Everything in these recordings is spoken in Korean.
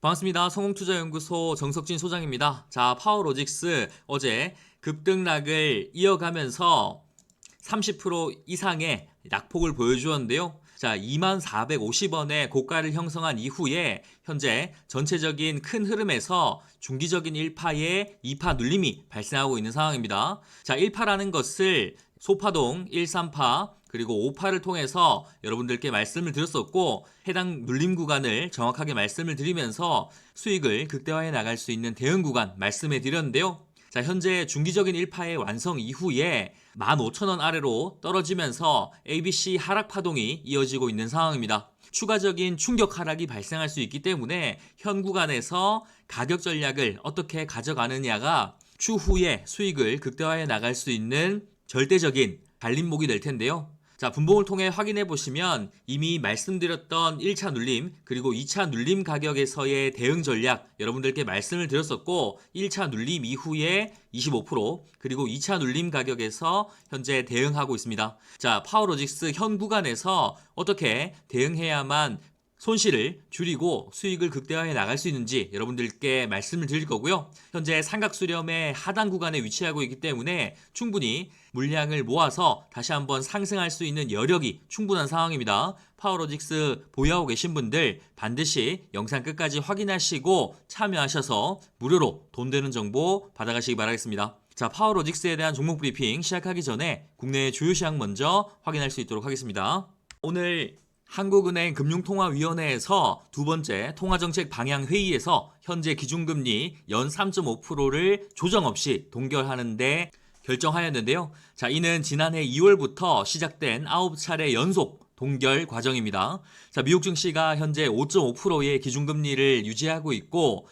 반갑습니다. 성공투자연구소 정석진 소장입니다. 자, 파워로직스 어제 급등락을 이어가면서 30% 이상의 낙폭을 보여주었는데요. 자, 2450원의 고가를 형성한 이후에 현재 전체적인 큰 흐름에서 중기적인 1파의 2파 눌림이 발생하고 있는 상황입니다. 자, 1파라는 것을 소파동 1, 3파 그리고 5파를 통해서 여러분들께 말씀을 드렸었고 해당 눌림 구간을 정확하게 말씀을 드리면서 수익을 극대화해 나갈 수 있는 대응 구간 말씀해 드렸는데요. 자, 현재 중기적인 1파의 완성 이후에 15,000원 아래로 떨어지면서 ABC 하락 파동이 이어지고 있는 상황입니다. 추가적인 충격 하락이 발생할 수 있기 때문에 현 구간에서 가격 전략을 어떻게 가져가느냐가 추후에 수익을 극대화해 나갈 수 있는 절대적인 발림목이 될 텐데요. 자, 분봉을 통해 확인해 보시면 이미 말씀드렸던 1차 눌림 그리고 2차 눌림 가격에서의 대응 전략 여러분들께 말씀을 드렸었고 1차 눌림 이후에 25% 그리고 2차 눌림 가격에서 현재 대응하고 있습니다. 자, 파워로직스 현 구간에서 어떻게 대응해야만 손실을 줄이고 수익을 극대화해 나갈 수 있는지 여러분들께 말씀을 드릴 거고요. 현재 삼각수렴의 하단 구간에 위치하고 있기 때문에 충분히 물량을 모아서 다시 한번 상승할 수 있는 여력이 충분한 상황입니다. 파워로직스 보유하고 계신 분들 반드시 영상 끝까지 확인하시고 참여하셔서 무료로 돈 되는 정보 받아가시기 바라겠습니다. 자, 파워로직스에 대한 종목 브리핑 시작하기 전에 국내 주요 시황 먼저 확인할 수 있도록 하겠습니다. 오늘 한국은행 금융통화위원회에서 두 번째 통화정책 방향 회의에서 현재 기준금리 연 3.5%를 조정 없이 동결하는데 결정하였는데요. 자, 이는 지난해 2월부터 시작된 9차례 연속 동결 과정입니다. 자, 미국 증시가 현재 5.5%의 기준금리를 유지하고 있고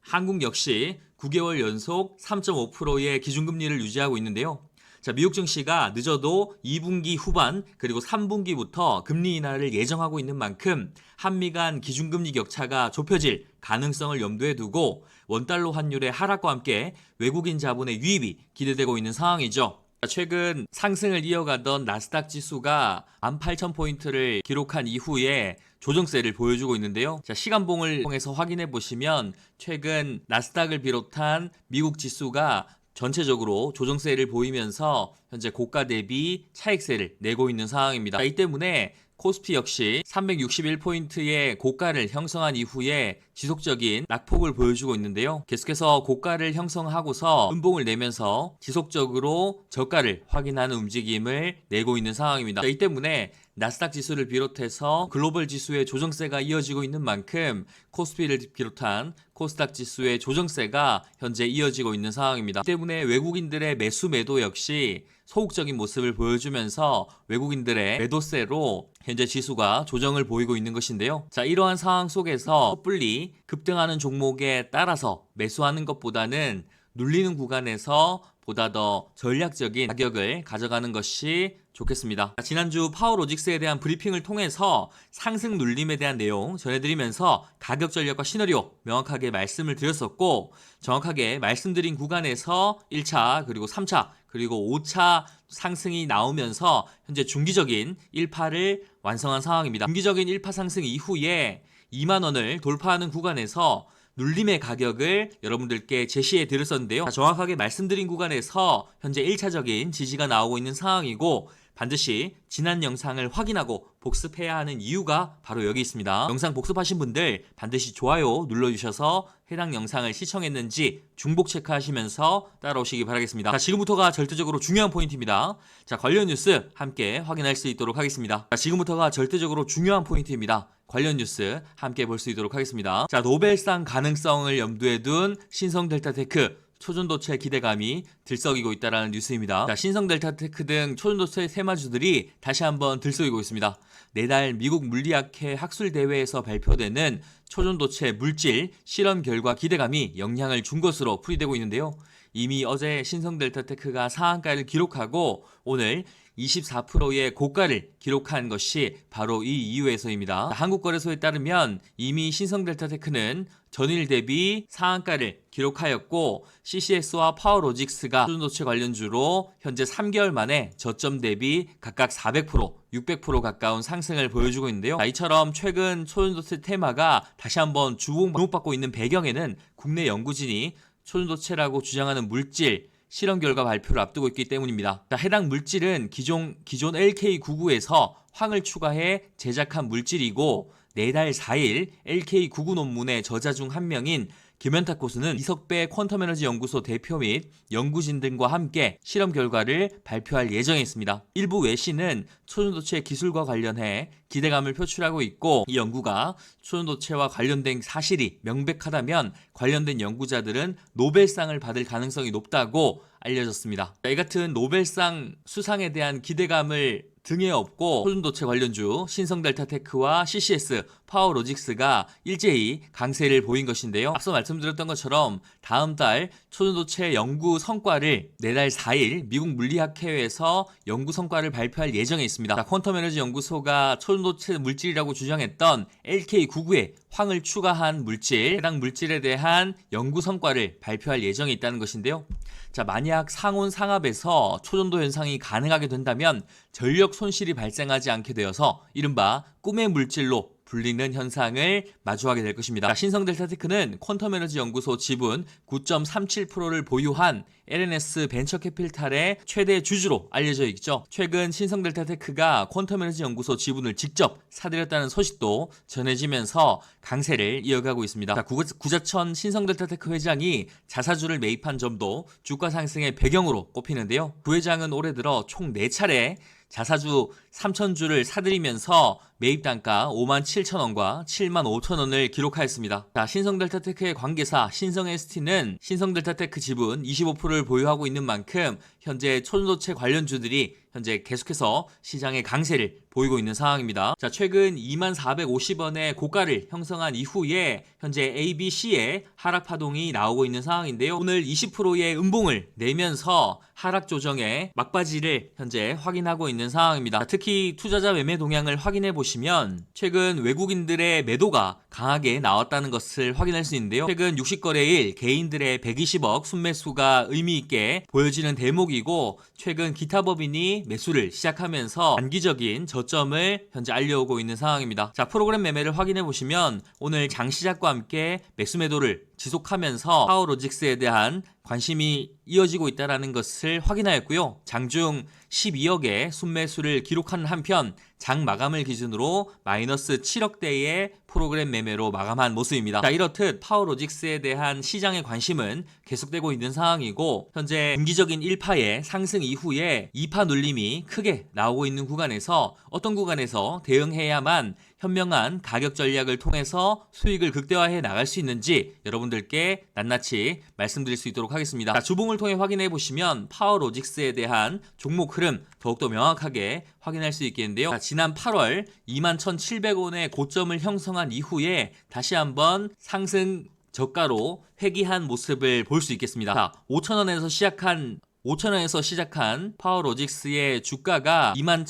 한국 역시 9개월 연속 3.5%의 기준금리를 유지하고 있는데요. 자, 미국 증시가 늦어도 2분기 후반 그리고 3분기부터 금리 인하를 예정하고 있는 만큼 한미 간 기준금리 격차가 좁혀질 가능성을 염두에 두고 원달러 환율의 하락과 함께 외국인 자본의 유입이 기대되고 있는 상황이죠. 최근 상승을 이어가던 나스닥 지수가 18,000포인트를 기록한 이후에 조정세를 보여주고 있는데요. 자, 시간봉을 통해서 확인해 보시면 최근 나스닥을 비롯한 미국 지수가 전체적으로 조정세를 보이면서 현재 고가 대비 차익세를 내고 있는 상황입니다. 이 때문에 코스피 역시 361포인트의 고가를 형성한 이후에 지속적인 낙폭을 보여주고 있는데요. 계속해서 고가를 형성하고서 음봉을 내면서 지속적으로 저가를 확인하는 움직임을 내고 있는 상황입니다. 이 때문에 나스닥 지수를 비롯해서 글로벌 지수의 조정세가 이어지고 있는 만큼 코스피를 비롯한 코스닥 지수의 조정세가 현재 이어지고 있는 상황입니다. 때문에 외국인들의 매수 매도 역시 소극적인 모습을 보여주면서 외국인들의 매도세로 현재 지수가 조정을 보이고 있는 것인데요. 자, 이러한 상황 속에서 섣불리 급등하는 종목에 따라서 매수하는 것보다는 눌리는 구간에서 보다 더 전략적인 가격을 가져가는 것이 좋겠습니다. 지난주 파워로직스에 대한 브리핑을 통해서 상승 눌림에 대한 내용 전해드리면서 가격 전략과 시나리오 명확하게 말씀을 드렸었고 정확하게 말씀드린 구간에서 1차 그리고 3차 그리고 5차 상승이 나오면서 현재 중기적인 1파를 완성한 상황입니다. 중기적인 1파 상승 이후에 2만 원을 돌파하는 구간에서 눌림의 가격을 여러분들께 제시해 드렸었는데요. 자, 정확하게 말씀드린 구간에서 현재 1차적인 지지가 나오고 있는 상황이고 반드시 지난 영상을 확인하고 복습해야 하는 이유가 바로 여기 있습니다. 영상 복습하신 분들 반드시 좋아요 눌러주셔서 해당 영상을 시청했는지 중복 체크하시면서 따라오시기 바라겠습니다. 자, 지금부터가 절대적으로 중요한 포인트입니다. 자, 관련 뉴스 함께 확인할 수 있도록 하겠습니다. 자, 지금부터가 절대적으로 중요한 포인트입니다. 관련 뉴스 함께 볼 수 있도록 하겠습니다. 자, 노벨상 가능성을 염두에 둔 신성 델타테크 초전도체 기대감이 들썩이고 있다라는 뉴스입니다. 자, 신성 델타테크 등 초전도체 테마주들이 다시 한번 들썩이고 있습니다. 내달 미국 물리학회 학술 대회에서 발표되는 초전도체 물질 실험 결과 기대감이 영향을 준 것으로 풀이되고 있는데요. 이미 어제 신성 델타테크가 상한가를 기록하고 오늘 24%의 고가를 기록한 것이 바로 이 이유에서입니다. 한국거래소에 따르면 이미 신성델타테크는 전일 대비 상한가를 기록하였고 CCS와 파워로직스가 수준도체 관련주로 현재 3개월 만에 저점 대비 각각 400%, 600% 가까운 상승을 보여주고 있는데요. 자, 이처럼 최근 초전도체 테마가 다시 한번 주목받고 있는 배경에는 국내 연구진이 초전도체라고 주장하는 물질 실험 결과 발표를 앞두고 있기 때문입니다. 자, 해당 물질은 기존 기존 LK99에서 황을 추가해 제작한 물질이고 내달 4일 LK99 논문의 저자 중 한 명인 김현탁 교수는 이석배 퀀텀에너지 연구소 대표 및 연구진 등과 함께 실험 결과를 발표할 예정에 있습니다. 일부 외신은 초전도체 기술과 관련해 기대감을 표출하고 있고 이 연구가 초전도체와 관련된 사실이 명백하다면 관련된 연구자들은 노벨상을 받을 가능성이 높다고 알려졌습니다. 이 같은 노벨상 수상에 대한 기대감을 등에 업고 초전도체 관련주 신성델타테크와 CCS, 파워로직스가 일제히 강세를 보인 것인데요. 앞서 말씀드렸던 것처럼 다음 달 초전도체 연구 성과를 내달 4일 미국 물리학회에서 연구 성과를 발표할 예정에 있습니다. 자, 퀀텀 에너지 연구소가 초전도체 물질이라고 주장했던 LK99에 황을 추가한 물질, 해당 물질에 대한 연구 성과를 발표할 예정에 있다는 것인데요. 자, 만약 상온 상압에서 초전도 현상이 가능하게 된다면 전력 손실이 발생하지 않게 되어서 이른바 꿈의 물질로 불리는 현상을 마주하게 될 것입니다. 자, 신성델타테크는 퀀텀 에너지 연구소 지분 9.37%를 보유한 LNS 벤처 캐피탈의 최대 주주로 알려져 있죠. 최근 신성델타테크가 퀀텀 에너지 연구소 지분을 직접 사들였다는 소식도 전해지면서 강세를 이어가고 있습니다. 구자천 신성델타테크 회장이 자사주를 매입한 점도 주가 상승의 배경으로 꼽히는데요. 부회장은 올해 들어 총 4차례 자사주 3,000주를 사들이면서 매입 단가 5만 7천 원과 7만 5천 원을 기록하였습니다. 자, 신성델타테크의 관계사 신성ST는 신성델타테크 지분 25%를 보유하고 있는 만큼 현재 초전도체 관련주들이 현재 계속해서 시장의 강세를 보이고 있는 상황입니다. 자, 최근 2만 450원의 고가를 형성한 이후에 현재 ABC의 하락 파동이 나오고 있는 상황인데요. 오늘 20%의 음봉을 내면서 하락 조정의 막바지를 현재 확인하고 있는 상황입니다. 특히 투자자 매매 동향을 확인해 보시면 최근 외국인들의 매도가 강하게 나왔다는 것을 확인할 수 있는데요. 최근 60거래일 개인들의 120억 순매수가 의미 있게 보여지는 대목이고 최근 기타 법인이 매수를 시작하면서 단기적인 저점을 현재 알려오고 있는 상황입니다. 자, 프로그램 매매를 확인해 보시면 오늘 장 시작과 함께 매수 매도를 지속하면서 파워로직스에 대한 관심이 이어지고 있다는 것을 확인하였고요. 장중 12억의 순매수를 기록한 한편 장 마감을 기준으로 마이너스 7억대의 프로그램 매매로 마감한 모습입니다. 자, 이렇듯 파워로직스에 대한 시장의 관심은 계속되고 있는 상황이고 현재 분기적인 1파의 상승 이후에 2파 눌림이 크게 나오고 있는 구간에서 어떤 구간에서 대응해야만 현명한 가격 전략을 통해서 수익을 극대화해 나갈 수 있는지 여러분들께 낱낱이 말씀드릴 수 있도록 하겠습니다. 자, 주봉을 통해 확인해 보시면 파워 로직스에 대한 종목 흐름 더욱더 명확하게 확인할 수 있겠는데요. 자, 지난 8월 21,700원의 고점을 형성한 이후에 다시 한번 상승 저가로 회귀한 모습을 볼 수 있겠습니다. 자, 5,000원에서 시작한 5,000원에서 시작한 파워로직스의 주가가 2만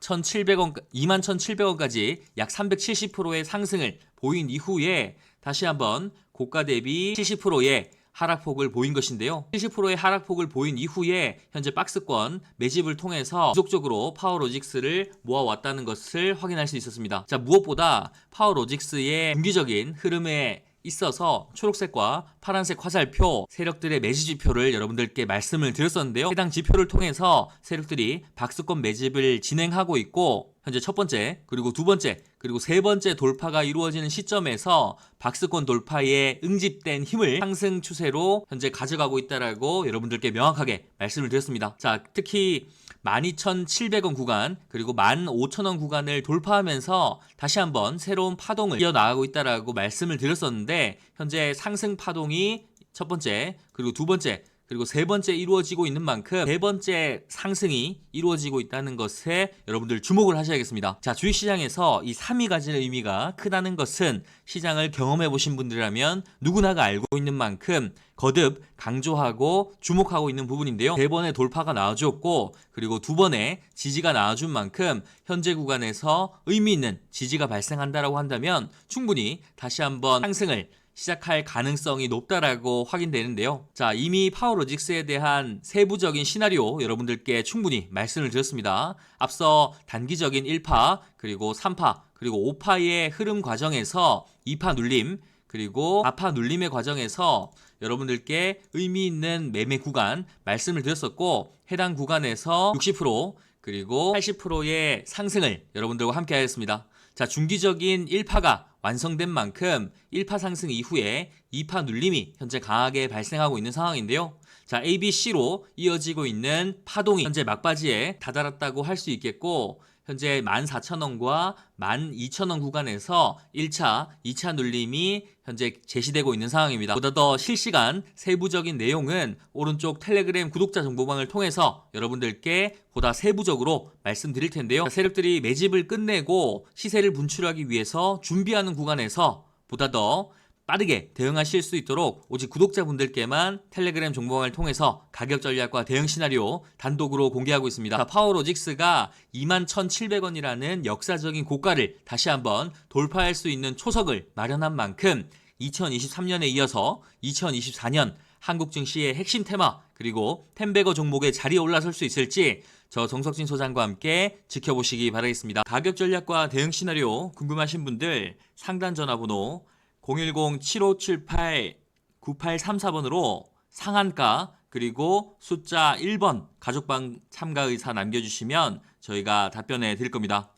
1,700원, 21,700원까지 약 370%의 상승을 보인 이후에 다시 한번 고가 대비 70%의 하락폭을 보인 것인데요. 70%의 하락폭을 보인 이후에 현재 박스권 매집을 통해서 지속적으로 파워로직스를 모아왔다는 것을 확인할 수 있었습니다. 자, 무엇보다 파워로직스의 중기적인 흐름에 있어서 초록색과 파란색 화살표 세력들의 매집 지표를 여러분들께 말씀을 드렸었는데요. 해당 지표를 통해서 세력들이 박스권 매집을 진행하고 있고 현재 첫 번째 그리고 두 번째 그리고 세 번째 돌파가 이루어지는 시점에서 박스권 돌파에 응집된 힘을 상승 추세로 현재 가져가고 있다라고 여러분들께 명확하게 말씀을 드렸습니다. 자, 특히 12,700원 구간 그리고 15,000원 구간을 돌파하면서 다시 한번 새로운 파동을 이어나가고 있다라고 말씀을 드렸었는데 현재 상승 파동이 첫 번째 그리고 두 번째 그리고 세 번째 이루어지고 있는 만큼 네 번째 상승이 이루어지고 있다는 것에 여러분들 주목을 하셔야겠습니다. 자, 주식시장에서 이 3이 가지는 의미가 크다는 것은 시장을 경험해 보신 분들이라면 누구나가 알고 있는 만큼 거듭 강조하고 주목하고 있는 부분인데요. 세 번의 돌파가 나와주었고 그리고 두 번의 지지가 나와준 만큼 현재 구간에서 의미 있는 지지가 발생한다라고 한다면 충분히 다시 한번 상승을 시작할 가능성이 높다라고 확인되는데요. 자, 이미 파워로직스에 대한 세부적인 시나리오 여러분들께 충분히 말씀을 드렸습니다. 앞서 단기적인 1파, 그리고 3파, 그리고 5파의 흐름 과정에서 2파 눌림, 그리고 4파 눌림의 과정에서 여러분들께 의미 있는 매매 구간 말씀을 드렸었고 해당 구간에서 60% 그리고 80%의 상승을 여러분들과 함께 하였습니다. 자, 중기적인 1파가 완성된 만큼 1파 상승 이후에 2파 눌림이 현재 강하게 발생하고 있는 상황인데요. 자, A, B, C로 이어지고 있는 파동이 현재 막바지에 다다랐다고 할 수 있겠고 현재 14,000원과 12,000원 구간에서 1차, 2차 눌림이 현재 제시되고 있는 상황입니다. 보다 더 실시간 세부적인 내용은 오른쪽 텔레그램 구독자 정보방을 통해서 여러분들께 보다 세부적으로 말씀드릴 텐데요. 세력들이 매집을 끝내고 시세를 분출하기 위해서 준비하는 구간에서 보다 더 빠르게 대응하실 수 있도록 오직 구독자분들께만 텔레그램 정보방을 통해서 가격 전략과 대응 시나리오 단독으로 공개하고 있습니다. 자, 파워로직스가 21,700원이라는 역사적인 고가를 다시 한번 돌파할 수 있는 초석을 마련한 만큼 2023년에 이어서 2024년 한국 증시의 핵심 테마 그리고 템베거 종목의 자리에 올라설 수 있을지 저 정석진 소장과 함께 지켜보시기 바라겠습니다. 가격 전략과 대응 시나리오 궁금하신 분들 상단 전화번호 010-7578-9834번으로 상한가 그리고 숫자 1번 가족방 참가 의사 남겨주시면 저희가 답변해 드릴 겁니다.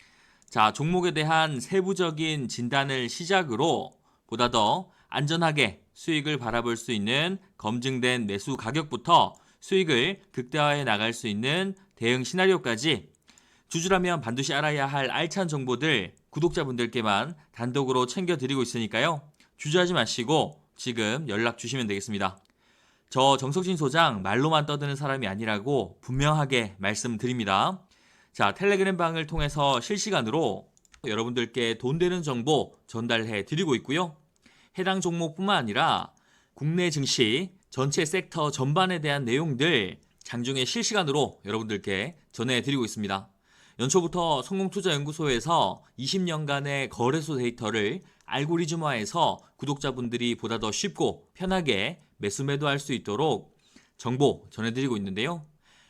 자, 종목에 대한 세부적인 진단을 시작으로 보다 더 안전하게 수익을 바라볼 수 있는 검증된 매수 가격부터 수익을 극대화해 나갈 수 있는 대응 시나리오까지 주주라면 반드시 알아야 할 알찬 정보들 구독자분들께만 단독으로 챙겨드리고 있으니까요. 주저하지 마시고 지금 연락 주시면 되겠습니다. 저 정석진 소장 말로만 떠드는 사람이 아니라고 분명하게 말씀드립니다. 자, 텔레그램 방을 통해서 실시간으로 여러분들께 돈 되는 정보 전달해 드리고 있고요. 해당 종목뿐만 아니라 국내 증시 전체 섹터 전반에 대한 내용들 장중에 실시간으로 여러분들께 전해 드리고 있습니다. 연초부터 성공투자연구소에서 20년간의 거래소 데이터를 알고리즘화해서 구독자분들이 보다 더 쉽고 편하게 매수 매도할 수 있도록 정보 전해드리고 있는데요.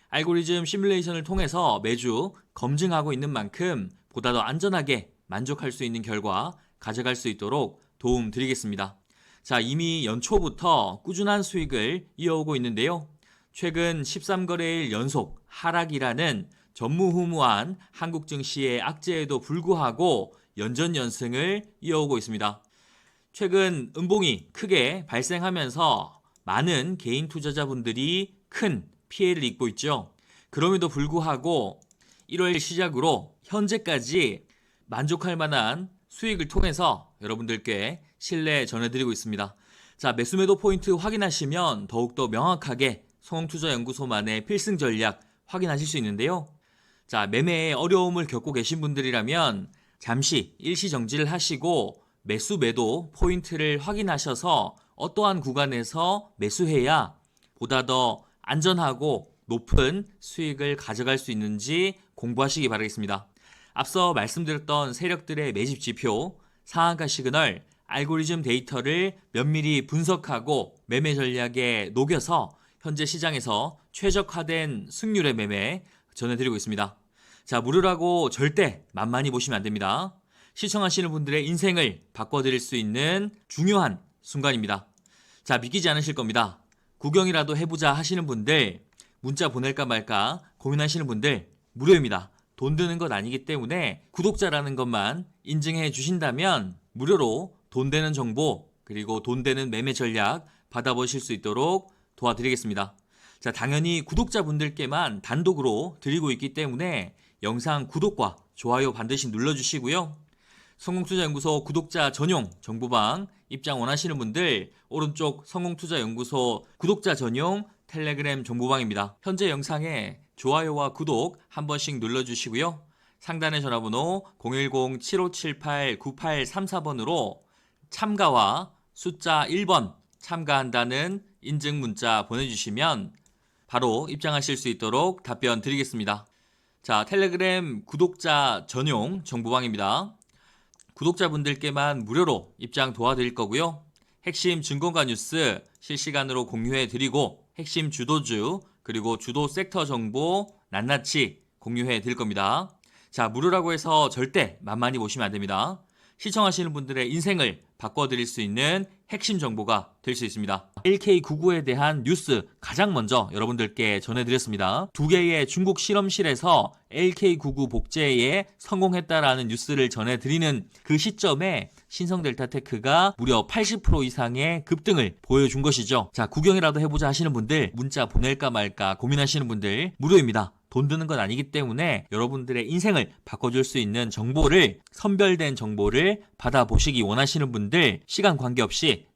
알고리즘 시뮬레이션을 통해서 매주 검증하고 있는 만큼 보다 더 안전하게 만족할 수 있는 결과 가져갈 수 있도록 도움 드리겠습니다. 자, 이미 연초부터 꾸준한 수익을 이어오고 있는데요. 최근 13거래일 연속 하락이라는 전무후무한 한국 증시의 악재에도 불구하고 연전 연승을 이어오고 있습니다. 최근 음봉이 크게 발생하면서 많은 개인 투자자분들이 큰 피해를 입고 있죠. 그럼에도 불구하고 1월 시작으로 현재까지 만족할 만한 수익을 통해서 여러분들께 신뢰 전해드리고 있습니다. 자, 매수매도 포인트 확인하시면 더욱더 명확하게 성투자연구소만의 필승 전략 확인하실 수 있는데요. 자, 매매에 어려움을 겪고 계신 분들이라면 잠시 일시 정지를 하시고 매수 매도 포인트를 확인하셔서 어떠한 구간에서 매수해야 보다 더 안전하고 높은 수익을 가져갈 수 있는지 공부하시기 바라겠습니다. 앞서 말씀드렸던 세력들의 매집 지표, 상한가 시그널, 알고리즘 데이터를 면밀히 분석하고 매매 전략에 녹여서 현재 시장에서 최적화된 승률의 매매 전해드리고 있습니다. 자, 무료라고 절대 만만히 보시면 안 됩니다. 시청하시는 분들의 인생을 바꿔드릴 수 있는 중요한 순간입니다. 자, 믿기지 않으실 겁니다. 구경이라도 해보자 하시는 분들, 문자 보낼까 말까 고민하시는 분들, 무료입니다. 돈 드는 것 아니기 때문에 구독자라는 것만 인증해 주신다면 무료로 돈 되는 정보, 그리고 돈 되는 매매 전략 받아보실 수 있도록 도와드리겠습니다. 자, 당연히 구독자분들께만 단독으로 드리고 있기 때문에 영상 구독과 좋아요 반드시 눌러주시고요. 성공투자연구소 구독자 전용 정보방 입장 원하시는 분들 오른쪽 성공투자연구소 구독자 전용 텔레그램 정보방입니다. 현재 영상에 좋아요와 구독 한 번씩 눌러주시고요. 상단의 전화번호 010-7578-9834번으로 참가와 숫자 1번 참가한다는 인증 문자 보내주시면 바로 입장하실 수 있도록 답변 드리겠습니다. 자, 텔레그램 구독자 전용 정보방입니다. 구독자분들께만 무료로 입장 도와드릴 거고요. 핵심 증권가 뉴스 실시간으로 공유해 드리고 핵심 주도주 그리고 주도 섹터 정보 낱낱이 공유해 드릴 겁니다. 자, 무료라고 해서 절대 만만히 보시면 안 됩니다. 시청하시는 분들의 인생을 바꿔드릴 수 있는 핵심 정보가 될 수 있습니다. LK99에 대한 뉴스 가장 먼저 여러분들께 전해드렸습니다. 두 개의 중국 실험실에서 LK99 복제에 성공했다라는 뉴스를 전해드리는 그 시점에 신성델타테크가 무려 80% 이상의 급등을 보여준 것이죠. 자, 구경이라도 해보자 하시는 분들, 문자 보낼까 말까 고민하시는 분들, 무료입니다. 돈 드는 건 아니기 때문에 여러분들의 인생을 바꿔줄 수 있는 정보를 선별된 정보를 받아보시기 원하시는 분들 시간 관계없이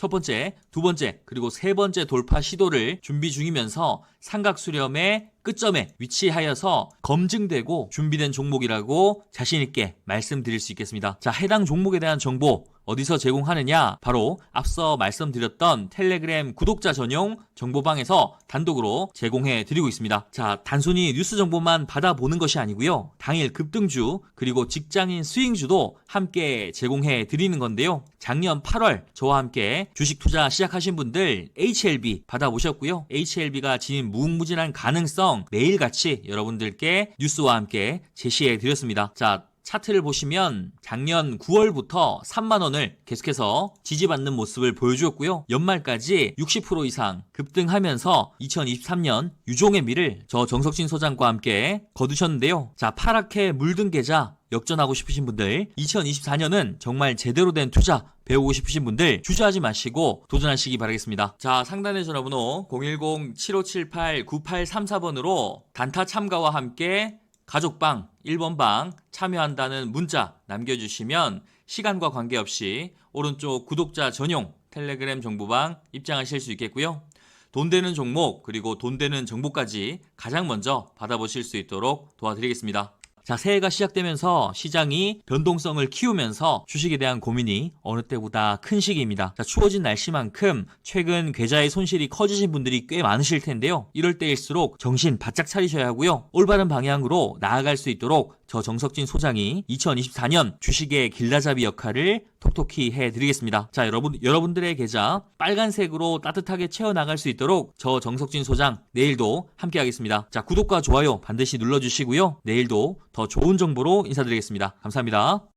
첫 번째, 두 번째, 그리고 세 번째 돌파 시도를 준비 중이면서 삼각 수렴의 끝점에 위치하여서 검증되고 준비된 종목이라고 자신있게 말씀드릴 수 있겠습니다. 자, 해당 종목에 대한 정보 어디서 제공하느냐? 바로 앞서 말씀드렸던 텔레그램 구독자 전용 정보방에서 단독으로 제공해 드리고 있습니다. 자, 단순히 뉴스 정보만 받아보는 것이 아니고요. 당일 급등주 그리고 직장인 스윙주도 함께 제공해 드리는 건데요. 작년 8월 저와 함께 주식 투자 시작하신 분들 HLB 받아보셨고요. HLB가 지닌 무궁무진한 가능성 매일같이 여러분들께 뉴스와 함께 제시해 드렸습니다. 자, 차트를 보시면 작년 9월부터 3만 원을 계속해서 지지받는 모습을 보여주었고요. 연말까지 60% 이상 급등하면서 2023년 유종의 미를 저 정석진 소장과 함께 거두셨는데요. 자, 파랗게 물든 계좌 역전하고 싶으신 분들 2024년은 정말 제대로 된 투자 배우고 싶으신 분들 주저하지 마시고 도전하시기 바라겠습니다. 자, 상단의 전화번호 010-7578-9834번으로 단타 참가와 함께 가족방 1번방 참여한다는 문자 남겨주시면 시간과 관계없이 오른쪽 구독자 전용 텔레그램 정보방 입장하실 수 있겠고요. 돈 되는 종목 그리고 돈 되는 정보까지 가장 먼저 받아보실 수 있도록 도와드리겠습니다. 자, 새해가 시작되면서 시장이 변동성을 키우면서 주식에 대한 고민이 어느 때보다 큰 시기입니다. 자, 추워진 날씨만큼 최근 계좌의 손실이 커지신 분들이 꽤 많으실 텐데요. 이럴 때일수록 정신 바짝 차리셔야 하고요. 올바른 방향으로 나아갈 수 있도록 저 정석진 소장이 2024년 주식의 길라잡이 역할을 톡톡히 해드리겠습니다. 자, 여러분, 여러분들의 계좌 빨간색으로 따뜻하게 채워나갈 수 있도록 저 정석진 소장 내일도 함께하겠습니다. 자, 구독과 좋아요 반드시 눌러주시고요. 내일도 더 좋은 정보로 인사드리겠습니다. 감사합니다.